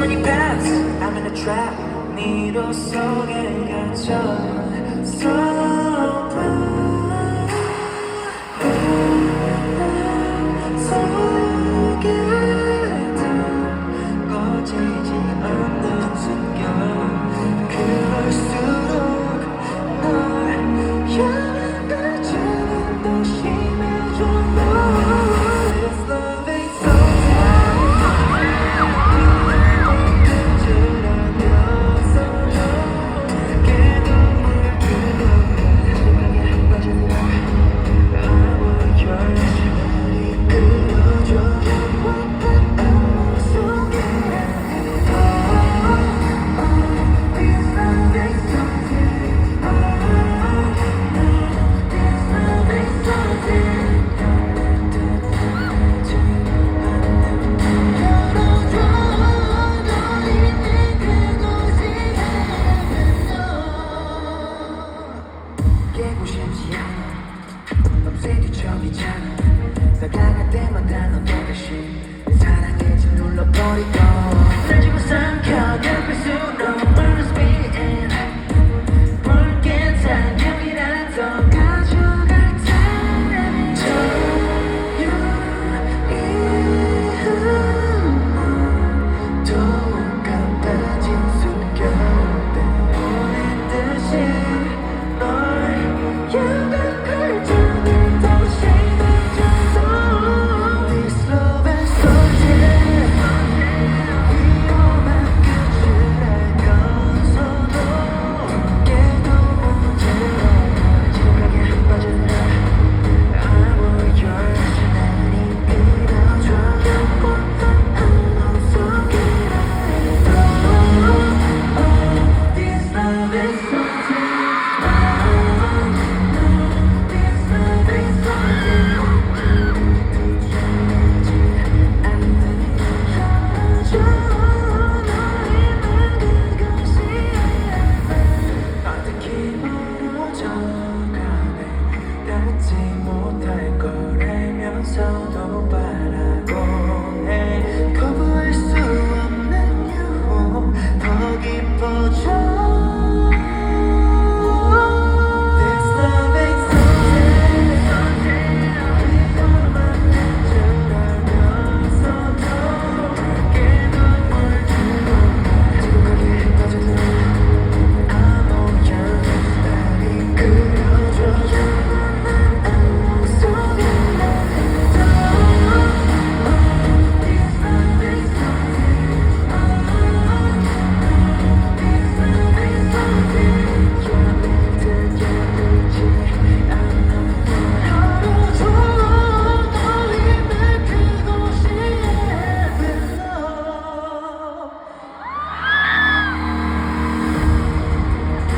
many paths I'm in a trap. 미로 속에 갇혀 So 널 향한 감정은 더 심해져 밤새 뒤척이잖아